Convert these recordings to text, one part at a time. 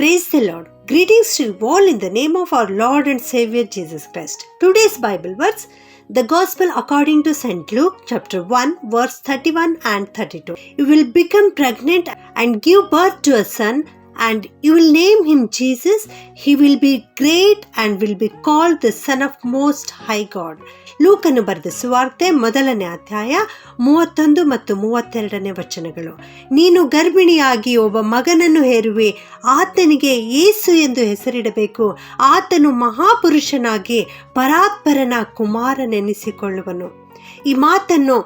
Praise the Lord. Greetings to you all in the name of our Lord and Savior Jesus Christ. Today's Bible verse, the Gospel according to St. Luke, chapter 1, verse 31 and 32. You will become pregnant and give birth to a son, and you will name him Jesus. He will be great and will be called the Son of Most High God. ಲೂಕನು ಬರೆದ ಸುವಾರ್ತೆ ಮೊದಲನೇ ಅಧ್ಯಾಯ ಮೂವತ್ತೊಂದು ಮತ್ತು ಮೂವತ್ತೆರಡನೇ ವಚನಗಳು ನೀನು ಗರ್ಭಿಣಿಯಾಗಿ ಒಬ್ಬ ಮಗನನ್ನು ಹೇರುವೆ ಆತನಿಗೆ ಏಸು ಎಂದು ಹೆಸರಿಡಬೇಕು ಆತನು ಮಹಾಪುರುಷನಾಗಿ ಪರಾತ್ಪರನ ಕುಮಾರನೆನಿಸಿಕೊಳ್ಳುವನು ಈ ಮಾತನ್ನು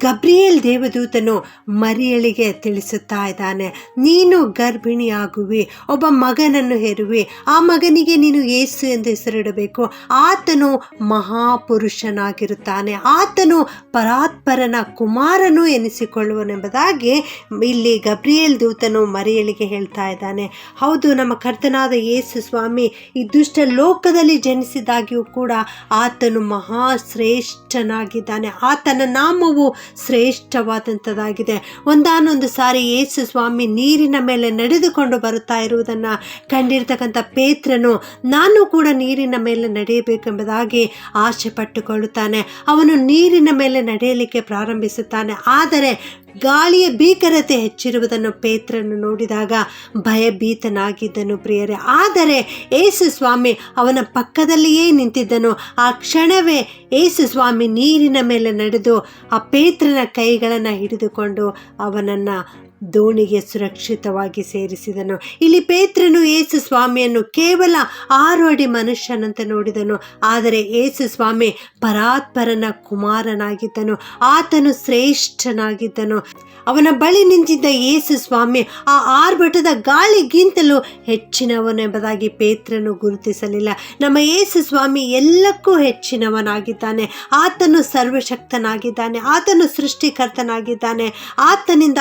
ಗಬ್ರಿಯೇಲ್ ದೇವದೂತನು ಮರಿಯಳಿಗೆ ತಿಳಿಸುತ್ತಾ ಇದ್ದಾನೆ, ನೀನು ಗರ್ಭಿಣಿಯಾಗುವಿ, ಒಬ್ಬ ಮಗನನ್ನು ಹೆರುವಿ, ಆ ಮಗನಿಗೆ ನೀನು ಏಸು ಎಂದು ಹೆಸರಿಡಬೇಕು. ಆತನು ಮಹಾಪುರುಷನಾಗಿರುತ್ತಾನೆ, ಆತನು ಪರಾತ್ಪರನ ಕುಮಾರನು ಎನಿಸಿಕೊಳ್ಳುವನೆಂಬುದಾಗಿ ಇಲ್ಲಿ ಗಬ್ರಿಯೇಲ್ ದೂತನು ಮರಿಯಳಿಗೆ ಹೇಳ್ತಾ ಇದ್ದಾನೆ. ಹೌದು, ನಮ್ಮ ಕರ್ತನಾದ ಯೇಸು ಸ್ವಾಮಿ, ಈ ದುಷ್ಟ ಲೋಕದಲ್ಲಿ ಜನಿಸಿದಾಗಿಯೂ ಕೂಡ ಆತನು ಮಹಾಶ್ರೇಷ್ಠನಾಗಿದ್ದಾನೆ. ಆತನ ನಾಮವು ಶ್ರೇಷ್ಠವಾದಂಥದ್ದಾಗಿದೆ. ಒಂದಾನೊಂದು ಸಾರಿ ಯೇಸು ಸ್ವಾಮಿ ನೀರಿನ ಮೇಲೆ ನಡೆದುಕೊಂಡು ಬರುತ್ತಾ ಇರುವುದನ್ನು ಕಂಡಿರ್ತಕ್ಕಂಥ ಪೇತ್ರನು, ನಾನು ಕೂಡ ನೀರಿನ ಮೇಲೆ ನಡೆಯಬೇಕೆಂಬುದಾಗಿ ಆಸೆ ಪಟ್ಟುಕೊಳ್ಳುತ್ತಾನೆ ಅವನು ನೀರಿನ ಮೇಲೆ ನಡೆಯಲಿಕ್ಕೆ ಪ್ರಾರಂಭಿಸುತ್ತಾನೆ. ಆದರೆ ಗಾಳಿಯ ಭೀಕರತೆ ಹೆಚ್ಚಿರುವುದನ್ನು ಪೇತ್ರನು ನೋಡಿದಾಗ ಭಯಭೀತನಾಗಿದ್ದನು ಪ್ರಿಯರೇ. ಆದರೆ ಏಸು ಸ್ವಾಮಿ ಅವನ ಪಕ್ಕದಲ್ಲಿಯೇ ನಿಂತಿದ್ದನು. ಆ ಕ್ಷಣವೇ ಏಸು ಸ್ವಾಮಿ ನೀರಿನ ಮೇಲೆ ನಡೆದು ಆ ಪೇತ್ರನ ಕೈಗಳನ್ನು ಹಿಡಿದುಕೊಂಡು ಅವನನ್ನು ದೋಣಿಗೆ ಸುರಕ್ಷಿತವಾಗಿ ಸೇರಿಸಿದನು. ಇಲ್ಲಿ ಪೇತ್ರನು ಏಸು ಸ್ವಾಮಿಯನ್ನು ಕೇವಲ ಆರು ಅಡಿ ಮನುಷ್ಯನಂತೆ ನೋಡಿದನು. ಆದರೆ ಏಸು ಸ್ವಾಮಿ ಪರಾತ್ಪರನ ಕುಮಾರನಾಗಿದ್ದನು. ಆತನು ಶ್ರೇಷ್ಠನಾಗಿದ್ದನು. ಅವನ ಬಳಿ ನಿಂತಿದ್ದ ಏಸು ಸ್ವಾಮಿ ಆ ಆರ್ಭಟದ ಗಾಳಿಗಿಂತಲೂ ಹೆಚ್ಚಿನವನೆಂಬುದಾಗಿ ಪೇತ್ರನು ಗುರುತಿಸಲಿಲ್ಲ. ನಮ್ಮ ಏಸು ಸ್ವಾಮಿ ಎಲ್ಲಕ್ಕೂ ಹೆಚ್ಚಿನವನಾಗಿದ್ದಾನೆ. ಆತನು ಸರ್ವಶಕ್ತನಾಗಿದ್ದಾನೆ. ಆತನು ಸೃಷ್ಟಿಕರ್ತನಾಗಿದ್ದಾನೆ. ಆತನಿಂದ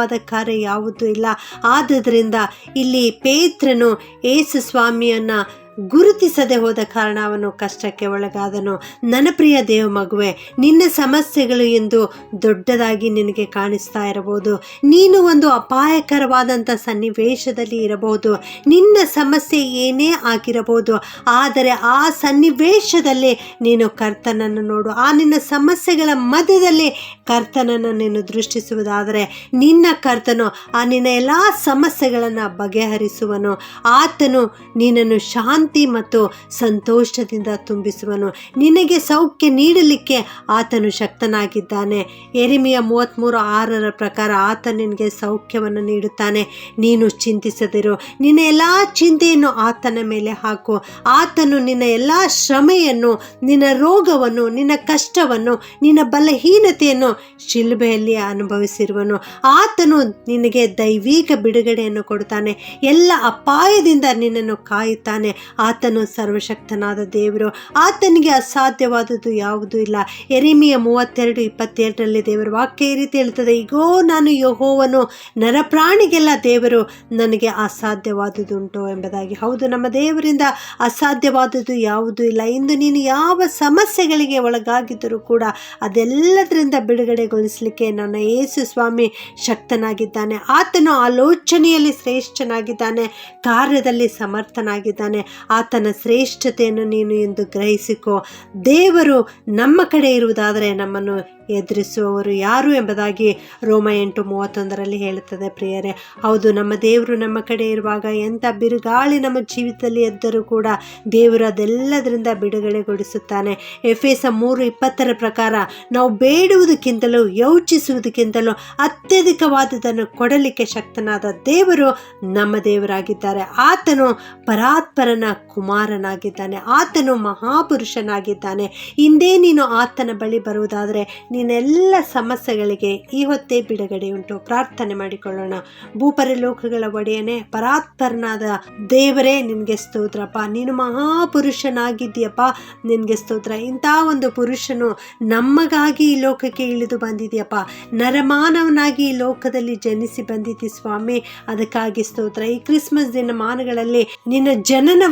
ಅಸಾಧ್ಯವಾದ ಕಾರ್ಯ ಯಾವುದೂ ಇಲ್ಲ. ಆದ್ದರಿಂದ ಇಲ್ಲಿ ಪೇತ್ರನು ಯೇಸು ಸ್ವಾಮಿಯನ್ನು ಗುರುತಿಸದೆ ಹೋದ ಕಾರಣ ಅವನು ಕಷ್ಟಕ್ಕೆ ಒಳಗಾದನು. ನನ್ನ ಪ್ರಿಯ ದೇವ ಮಗುವೆ, ನಿನ್ನ ಸಮಸ್ಯೆಗಳು ಎಂದು ದೊಡ್ಡದಾಗಿ ನಿನಗೆ ಕಾಣಿಸ್ತಾ ಇರಬಹುದು. ನೀನು ಒಂದು ಅಪಾಯಕರವಾದಂಥ ಸನ್ನಿವೇಶದಲ್ಲಿ ಇರಬಹುದು. ನಿನ್ನ ಸಮಸ್ಯೆ ಏನೇ ಆಗಿರಬಹುದು, ಆದರೆ ಆ ಸನ್ನಿವೇಶದಲ್ಲಿ ನೀನು ಕರ್ತನನ್ನು ನೋಡು. ಆ ನಿನ್ನ ಸಮಸ್ಯೆಗಳ ಮಧ್ಯದಲ್ಲಿ ಕರ್ತನನ್ನು ನೀನು ದೃಷ್ಟಿಸುವುದಾದರೆ ನಿನ್ನ ಕರ್ತನು ಆ ನಿನ್ನ ಎಲ್ಲ ಸಮಸ್ಯೆಗಳನ್ನು ಬಗೆಹರಿಸುವನು. ಆತನು ನಿನ್ನನ್ನು ಶಾಂತಿ ಮತ್ತು ಸಂತೋಷದಿಂದ ತುಂಬಿಸುವನು. ನಿನಗೆ ಸೌಖ್ಯ ನೀಡಲಿಕ್ಕೆ ಆತನು ಶಕ್ತನಾಗಿದ್ದಾನೆ. ಎರಿಮೆಯ ಮೂವತ್ತ್ಮೂರು ಆರರ ಪ್ರಕಾರ ಆತ ನಿನಗೆ ಸೌಖ್ಯವನ್ನು ನೀಡುತ್ತಾನೆ. ನೀನು ಚಿಂತಿಸದಿರು. ನಿನ್ನ ಎಲ್ಲ ಚಿಂತೆಯನ್ನು ಆತನ ಮೇಲೆ ಹಾಕು. ಆತನು ನಿನ್ನ ಎಲ್ಲ ಶ್ರಮೆಯನ್ನು, ನಿನ್ನ ರೋಗವನ್ನು, ನಿನ್ನ ಕಷ್ಟವನ್ನು, ನಿನ್ನ ಬಲಹೀನತೆಯನ್ನು ಶಿಲ್ಬೆಯಲ್ಲಿ ಅನುಭವಿಸಿರುವನು. ಆತನು ನಿನಗೆ ದೈವಿಕ ಬಿಡುಗಡೆಯನ್ನು ಕೊಡುತ್ತಾನೆ. ಎಲ್ಲ ಅಪಾಯದಿಂದ ನಿನ್ನನ್ನು ಕಾಯುತ್ತಾನೆ. ಆತನು ಸರ್ವಶಕ್ತನಾದ ದೇವರು. ಆತನಿಗೆ ಅಸಾಧ್ಯವಾದದ್ದು ಯಾವುದೂ ಇಲ್ಲ. ಎರಿಮಿಯ ಮೂವತ್ತೆರಡು ಇಪ್ಪತ್ತೆರಡರಲ್ಲಿ ದೇವರ ವಾಕ್ಯ ಈ ರೀತಿ ಹೇಳ್ತದೆ ಈಗೋ ನಾನು ಯಹೋವನು ನರಪ್ರಾಣಿಗೆಲ್ಲ ದೇವರು, ನನಗೆ ಅಸಾಧ್ಯವಾದುದುಂಟು ಎಂಬುದಾಗಿ. ಹೌದು, ನಮ್ಮ ದೇವರಿಂದ ಅಸಾಧ್ಯವಾದದ್ದು ಯಾವುದೂ ಇಲ್ಲ. ಇಂದು ನೀನು ಯಾವ ಸಮಸ್ಯೆಗಳಿಗೆ ಒಳಗಾಗಿದ್ದರೂ ಕೂಡ ಅದೆಲ್ಲದರಿಂದ ಬಿಡುಗಡೆಗೊಳಿಸಲಿಕ್ಕೆ ನನ್ನ ಯೇಸು ಸ್ವಾಮಿ ಶಕ್ತನಾಗಿದ್ದಾನೆ. ಆತನು ಆಲೋಚನೆಯಲ್ಲಿ ಶ್ರೇಷ್ಠನಾಗಿದ್ದಾನೆ, ಕಾರ್ಯದಲ್ಲಿ ಸಮರ್ಥನಾಗಿದ್ದಾನೆ. ಆತನ ಶ್ರೇಷ್ಠತೆಯನ್ನು ನೀನು ಎಂದು ಗ್ರಹಿಸಿಕೋ. ದೇವರು ನಮ್ಮ ಕಡೆ ಇರುವುದಾದರೆ ನಮ್ಮನ್ನು ಎದುರಿಸುವವರು ಯಾರು ಎಂಬುದಾಗಿ ರೋಮ ಎಂಟು ಮೂವತ್ತೊಂದರಲ್ಲಿ ಹೇಳುತ್ತದೆ ಪ್ರಿಯರೇ. ಹೌದು, ನಮ್ಮ ದೇವರು ನಮ್ಮ ಕಡೆ ಇರುವಾಗ ಎಂಥ ಬಿರುಗಾಳಿ ನಮ್ಮ ಜೀವಿತದಲ್ಲಿ ಎದ್ದರೂ ಕೂಡ ದೇವರು ಅದೆಲ್ಲದರಿಂದ ಬಿಡುಗಡೆಗೊಳಿಸುತ್ತಾನೆ ಎಫ್ ಎಸ್ ಮೂರು ಇಪ್ಪತ್ತರ ಪ್ರಕಾರ, ನಾವು ಬೇಡುವುದಕ್ಕಿಂತಲೂ, ಯೋಚಿಸುವುದಕ್ಕಿಂತಲೂ ಅತ್ಯಧಿಕವಾದದನ್ನು ಕೊಡಲಿಕ್ಕೆ ಶಕ್ತನಾದ ದೇವರು ನಮ್ಮ ದೇವರಾಗಿದ್ದಾರೆ. ಆತನು ಪರಾತ್ಪರನ ಕುಮಾರನಾಗಿದ್ದಾನೆ, ಆತನು ಮಹಾಪುರುಷನಾಗಿದ್ದಾನೆ. ಹಿಂದೆ ನೀನು ಆತನ ಬಳಿ ಬರುವುದಾದರೆ ನಿನ್ನೆಲ್ಲ ಸಮಸ್ಯೆಗಳಿಗೆ ಈ ಹೊತ್ತೇ ಬಿಡುಗಡೆ ಉಂಟು. ಪ್ರಾರ್ಥನೆ ಮಾಡಿಕೊಳ್ಳೋಣ. ಭೂಪರಲೋಕಗಳ ಒಡೆಯನೇ, ಪರಾತ್ಪರನಾದ ದೇವರೇ, ನಿನಗೆ ಸ್ತೋತ್ರಪ್ಪ. ನೀನು ಮಹಾಪುರುಷನಾಗಿದ್ದೀಯಪ್ಪ, ನಿನಗೆ ಸ್ತೋತ್ರ. ಇಂಥ ಒಂದು ಪುರುಷನು ನಮಗಾಗಿ ಈ ಲೋಕಕ್ಕೆ ಇಳಿದು ಬಂದಿದೆಯಪ್ಪ. ನರಮಾನವನಾಗಿ ಈ ಲೋಕದಲ್ಲಿ ಜನಿಸಿ ಬಂದಿದ್ದಿ ಸ್ವಾಮಿ, ಅದಕ್ಕಾಗಿ ಸ್ತೋತ್ರ. ಈ ಕ್ರಿಸ್ಮಸ್ ದಿನಮಾನಗಳಲ್ಲಿ ನಿನ್ನ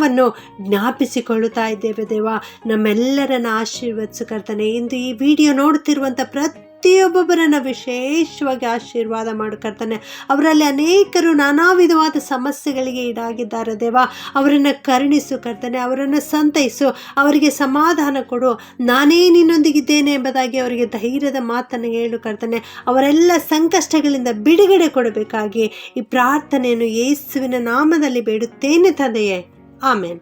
ಜನನವನ್ನು ಜ್ಞಾಪಿಸಿಕೊಳ್ಳುತ್ತಾ ಇದ್ದೇವೆ ದೇವ. ನಮ್ಮೆಲ್ಲರನ್ನ ಆಶೀರ್ವದಿಸು ಕರ್ತಾನೆ. ಇಂದು ಈ ವಿಡಿಯೋ ನೋಡುತ್ತಿರುವಂಥ ಪ್ರತಿ ಪ್ರತಿಯೊಬ್ಬೊಬ್ಬರನ್ನು ವಿಶೇಷವಾಗಿ ಆಶೀರ್ವಾದ ಮಾಡು ಕರ್ತನೆ. ಅವರಲ್ಲಿ ಅನೇಕರು ನಾನಾ ವಿಧವಾದ ಸಮಸ್ಯೆಗಳಿಗೆ ಈಡಾಗಿದ್ದಾರೆ ದೇವ. ಅವರನ್ನು ಕರುಣಿಸು ಕರ್ತಾನೆ. ಅವರನ್ನು ಸಂತೈಸು. ಅವರಿಗೆ ಸಮಾಧಾನ ಕೊಡು. ನಾನೇ ನಿನ್ನೊಂದಿಗಿದ್ದೇನೆ ಎಂಬುದಾಗಿ ಅವರಿಗೆ ಧೈರ್ಯದ ಮಾತನ್ನು ಹೇಳು ಕರ್ತಾನೆ. ಅವರೆಲ್ಲ ಸಂಕಷ್ಟಗಳಿಂದ ಬಿಡುಗಡೆ ಕೊಡಬೇಕಾಗಿ ಈ ಪ್ರಾರ್ಥನೆಯನ್ನು ಯೇಸುವಿನ ನಾಮದಲ್ಲಿ ಬೇಡುತ್ತೇನೆ ತಂದೆಯೇ. Amém.